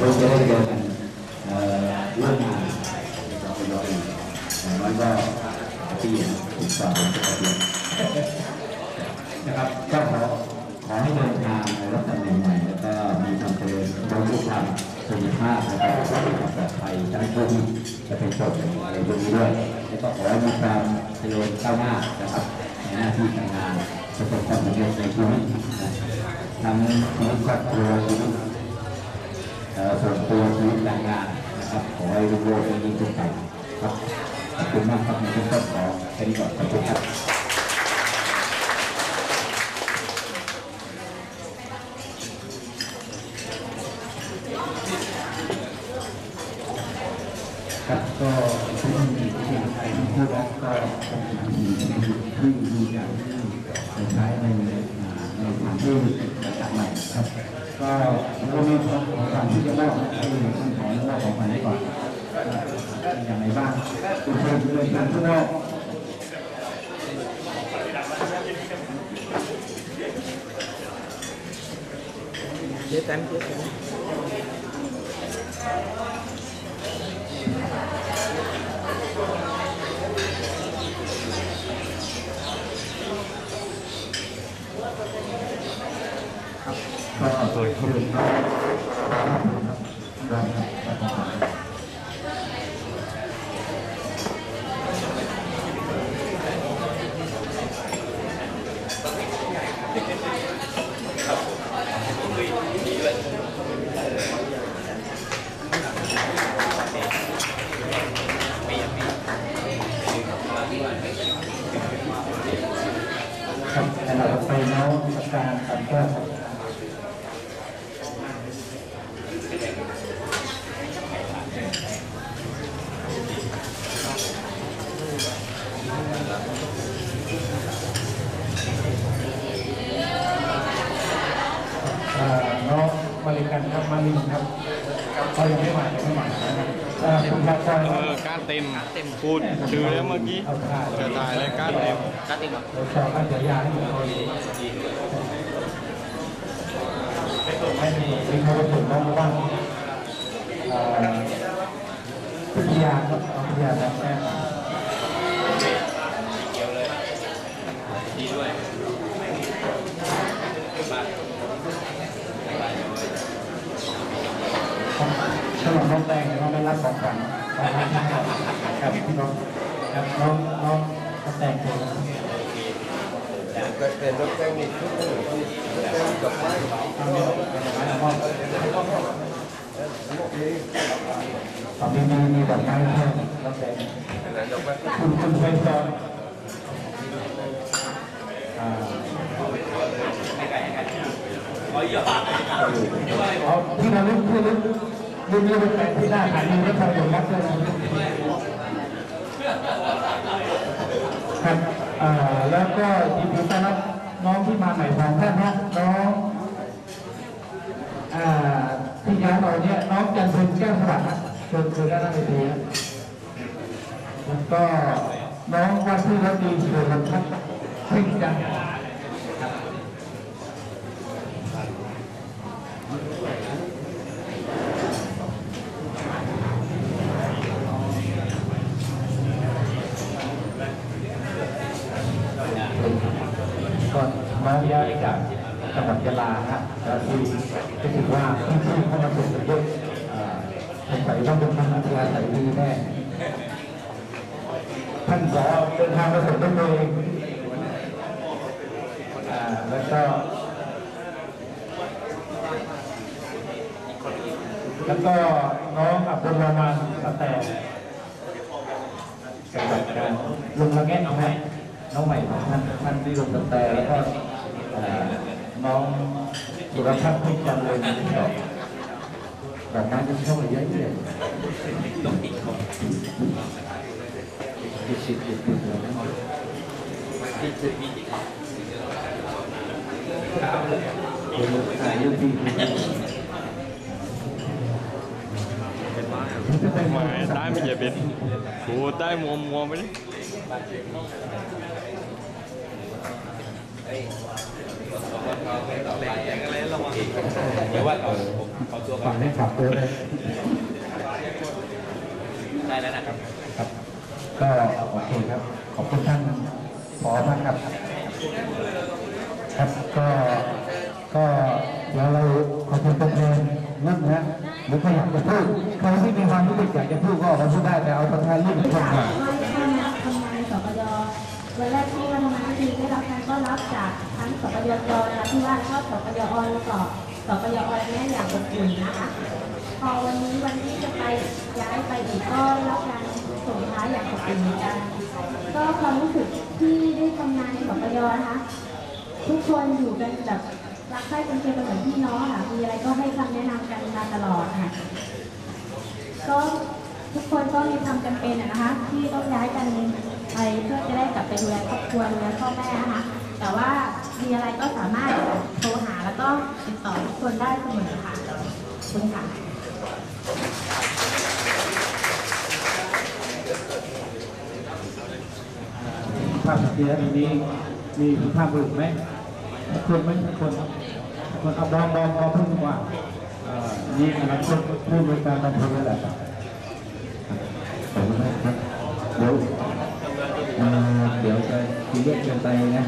คงจะได้เจอกันเอ่อร่วมงานนะครับเป็นเร้อยอย่างน้อยก็ปีถึงสองปีนะครับก็ขอขอให้เดินทางในรับตำแหน่งใหม่แล้วก็มีความเจริญโดยทุกทางสุขภาพแล้วก็ความปลอดภัยทั้งผู้ที่จะเป็นโจทย์ในตรงนี้ด้วยแล้วก็ขอให้มีความเจริญก้าวหน้านะครับในหน้าที่การงานประสบความสำเร็จในชีวิตนะทั้งชีวิตครอบครัว ส่วนตัวชีวิตการงานนะครับขอให้รุ่งเรืองยิ่งขึ้นไปครับขอบคุณมากครับในทุกท่านขอแค่นี้ก่อนขอบคุณครับครับก็ทุกท่านที่ที่ใครที่พูดแล้วก็คงมีที่มีอย่างที่ใช้ในอ่าในสถานที่ต่างๆใหม่ครับ ก็วันนี้ผมขอการที่จะมอบให้ท่านขออนุญาตของมันไว้ก่อนว่าอย่างไรบ้างคุณเชิญเลยท่านผู้มอบเจ๊แตนเจ๊แตน ยครับได้ครับครับแต่เราไปน้องประการสัมภาษณ์ อ่าน้องมาริ กันครับมารินครับเขายังไม่มายังไม่มานะครับอ่าคุณครับก็เออการเต็มพูดชื่อแล้วเมื่อกี้เอาผ้าจะตายเลยการเต็มกัดเองเหรอเราชอบการเสียยาให้หมดเลยให้มีเขาไปถึงน้องบ้างอ่าพิทยาครับเอาพิทยาครับแม่ ฉล องน้องแดงน้องได้รับของขวัญครับพี่น้องครับน้องน้องน้องแดงเชิญแต่รถแป้งนี่ทุกคนรถแป้งดอกไม้เอาเนี่ยเอามอบตอนนี้มีมีดอกไม้เพิ่มน้องแดงนั้นดอกไม้คุณคุณเป็นตอนอ่าเอาที่ระลึกที่ระลึก นี่นี้เป็นแปดที่หน้าขายดีและทำผลลัพธ์ด้วยนะครับแล้วก็ยินดีต้อนรับน้องที่มาใหม่สองท่านนะน้องอที่ย้ายเราเนี่ยน้องจันทร์แก้วสวัสดิ์นะเชิญเชิญด้านหน้าเวทีนะแล้วก็น้องว่าที่รถดีเชิญรับทักพิจังก่อนน้องย้ายจากจังห วลาฮะแล้วที่ก็ถือว่าที่เข้ามาส่งกันเยอะอ่าสงสัยต้องเป็นคนอัธยาศัยดีแน่ท่านสอเดินทางมาส่งตัวเองแล้วก็แล้วก็น้องอับดุลรามานสแตนกับการลงระแงะน้องใหม่น้องใหม่ของท่านท่านที่ลงสแตนแล้วก็ น้องสุรพัฒน์พิจันเลยดอกดอกไม้ที่ชอบเยอะแยะที่สิบเอ็ดปีแล้วนะอายุพี่มาได้ไม่ใช่เป็นพูดได้มัวมัวไปดิ แรงอะไรระวังเดี๋ยวว่าเอาผมฝากให้ฝากตัวเลยได้แล้วนะครับครับ ก็โอเคครับ ขอบคุณท่านพอมากครับ ครับก็ก็เดี๋ยวเราขอเชิญตัวแทนนั่นนะหรือใครอยากจะพูดใครที่มีความรู้สึกอยากจะพูดก็ออกมาพูดได้แต่เอาตัวแทนรุ่นหนึ่งคนมาว่าเข้ามาทำงานในสปยวันแรกที่มาทำงานก็ดีได้รับการต้อนรับจากทั้งสปยจนะคะ ที่ว่าชอบสปยอแล้วก็สปยอแม่อย่างอบอุ่นนะคะพอวันนี้วันที่จะไปย้ายไปอีกก็ได้รับการส่งท้ายอย่างอบอุ่นเหมือนกัน ก็ความรู้สึกที่ได้ทำงานในสปยนะคะทุกคนอยู่กันแบบรักใคร่เป็นเพื่อนเหมือนพี่น้องค่ะมีอะไรก็ให้คำแนะนำกันมาตลอดค่ะ ก็ทุกคนก็มีความจำเป็นนะคะ ที่ต้องย้ายกันไปเพื่อจะได้กลับไปดูแลครอบครัวดูแลพ่อแม่นะคะแต่ว่า มีอะไรก็สามารถโทรหาแล้วก็ติดต่อทุกคนได้เสมอค่ะคุณค่ะภาพเสียนี้มีภาพบุรุษไหมคนไหมคนคนเอาบอมบอมบอมพูดดีกว่าอ่อนี่อนาคตผู้บริการบันเทิงนั่นแหละครับขอบคุณมากครับเดี๋ยวเอ่อเดี๋ยวจะทีเรียกกันไปนะ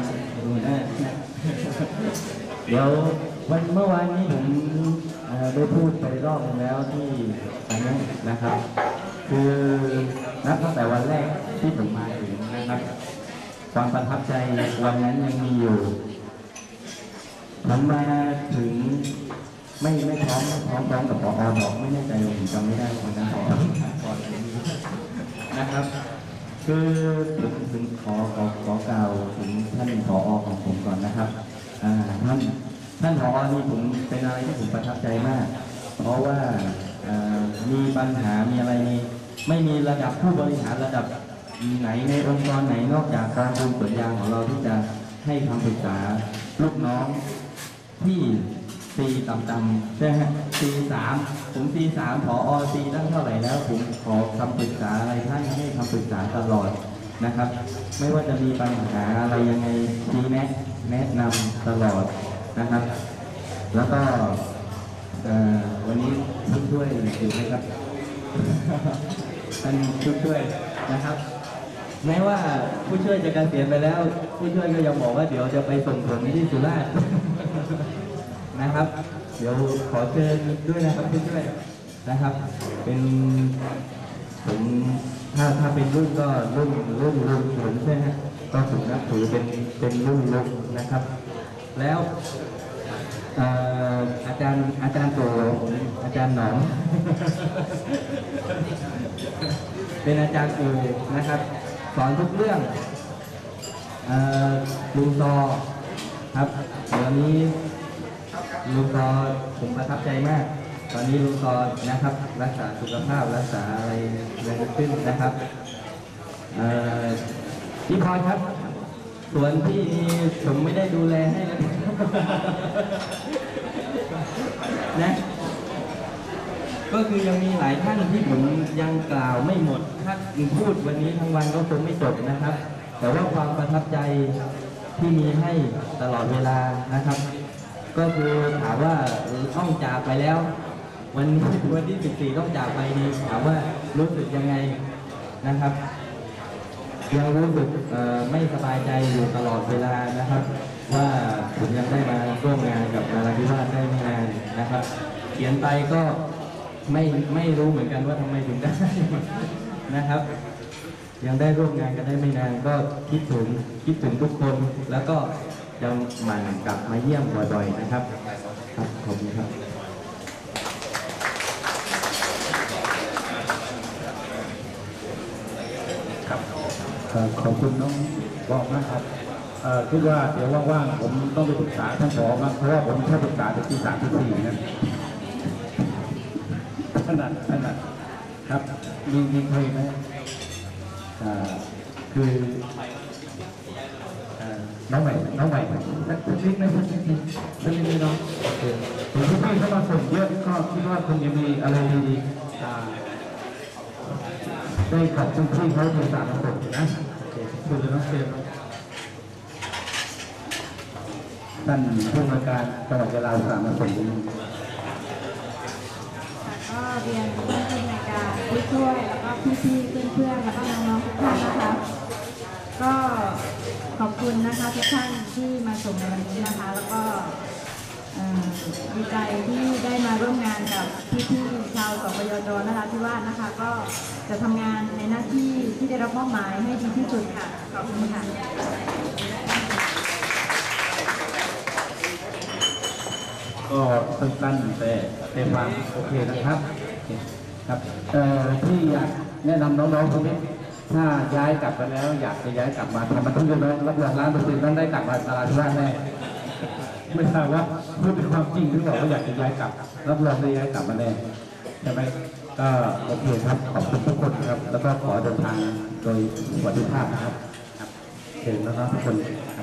เดี๋ยววันเมื่อวานนี้ผมได้พูดไปรอบนึงแล้วที่อันนั้นนะครับ คือนับตั้งแต่วันแรกที่ผมมาถึงนะครับความประทับใจวันนั้นยังมีอยู่ผมมาถึงไม่ไม่พร้อมไม่พร้อมพร้อมกับปอบอกไม่แน่ใจผมจำไม่ได้วันนั้นขออนะครับ คือผมถึงขอขอขอกล่าวถึงท่านผอของผมก่อนนะครับอ่าท่านท่านผอนี่ผมเป็นอะไรที่ผมประทับใจมาก เพราะว่าอ่ามีปัญหามีอะไรนี่ไม่มีระดับผู้บริหารระดับไหนในองค์กรไหนนอกจากกองทุนสวนยางของเราที่จะให้คำปรึกษาลูกน้องที่ปีต่ำๆใช่ไหมฮะปีสาม ผมปีสามพอปีตั้งเท่าไหร่แล้ว ผมขอคำปรึกษาอะไรท่านให้คำปรึกษาตลอดนะครับ ไม่ว่าจะมีปัญหาอะไรยังไงชี้แนะแนะนำตลอดนะครับ แล้วก็วันนี้ผู้ช่วยอยู่ไหมครับท่านผู้ช่วยนะครับแม้ว่าผู้ช่วยจะเกษียณไปแล้ว ผู้ช่วยก็ยังบอกว่าเดี๋ยวจะไปส่งผมที่สุราษฎร์นะครับ เดี๋ยวขอเชิญด้วยนะครับผู้ช่วยนะครับ เป็นผมถ้าถ้าเป็นรุ่นก็รุ่นรุ่นรุ่นผมใช่ไหมฮะก็ผมนับถือเป็นเป็นรุ่นรุ่นนะครับ แล้วอาจารย์อาจารย์โตผมอาจารย์หนอมเป็นอาจารย์อูนะครับ สอนทุกเรื่องลุงซอครับเดี๋ยวนี้ ลุงซอผมประทับใจมาก ตอนนี้ลุงซอนะครับ รักษาสุขภาพรักษาอะไรอะไรขึ้นนะครับเอ่พี่พรครับส่วนที่ผมไม่ได้ดูแลให้นะนะก็คือยังมีหลายท่านที่ผมยังกล่าวไม่หมด ถ้าพูดวันนี้ทั้งวันก็คงไม่จบนะครับ แต่ว่าความประทับใจที่มีให้ตลอดเวลานะครับ ก็คือถามว่าต้องจากไปแล้ว วันวันที่ 14 ต้องจากไปนี่ถามว่ารู้สึกยังไงนะครับยังรู้สึกไม่สบายใจอยู่ตลอดเวลานะครับ ว่าผมยังได้มาร่วมงานกับนาราธิวาสได้ไม่นานนะครับ เขียนไปก็ไม่ไม่รู้เหมือนกันว่าทำไมถึงได้นะครับ ยังได้ร่วมงานกันได้ไม่นานก็คิดถึงคิดถึงทุกคนแล้วก็ จะหมั่นกลับมาเยี่ยมบ่อยๆนะครับ ครับขอบคุณครับครับขอบคุณน้องบอกนะครับเอ่อคิดว่าเดี๋ยวว่างๆผมต้องไปปรึกษาท่านผอมากเพราะว่าผมแค่ปรึกษาแต่ที่สามที่สี่นะถนัดถนัดครับมีมีใครไหมอ่าคือ น้องใหม่ น้องใหม่สักสักนิดนะสักนิดนึงสักนิดนึงน้องโอเคผมที่พี่เข้ามาส่งเยอะก็คิดว่าคงจะมีอะไรดีๆได้ขอบคุณพี่เขาที่สามส่งนะคขอบคุณน้องเซมท่านผู้ว่าการจังหวัดยะลาสามส่งก็เรียนท่านผู้ในวยการผู้ช่วยแล้วก็พี่ๆเพื่อนๆแล้วก็น้องๆทุกท่านนะคะ ก็ ขอบคุณนะคะทุกท่านที่มาส่งในวันนี้นะคะ แล้วก็ดีใจที่ได้มาร่วมงานกับพี่ๆชาวสปยจนราธิวาสนะคะ ก็จะทำงานในหน้าที่ที่ได้รับมอบหมายให้ดีที่สุดค่ะ ขอบคุณค่ะก็สั้นๆแต่เต็มความโอเคนะครับครับที่อยากแนะนำน้องๆพวกนี้ ถ้าย้ายกลับไปแล้ว อยากจะย้ายกลับมาทำมันต้องยอมรับรองร้านเปอร์เซ็นต์ต้นได้กลับมาตลาดร้านแน่ไม่ทราบว่าพูดเป็นความจริงหรือเปล่าว่าอยากจะย้ายกลับ รับรองได้ย้ายกลับมาแน่ใช่ไหมก็โอเคครับขอบคุณทุกคนครับ แล้วก็ขอเดินทางโดยสวัสดิภาพนะครับครับเชิญนะครับทุกคนครับ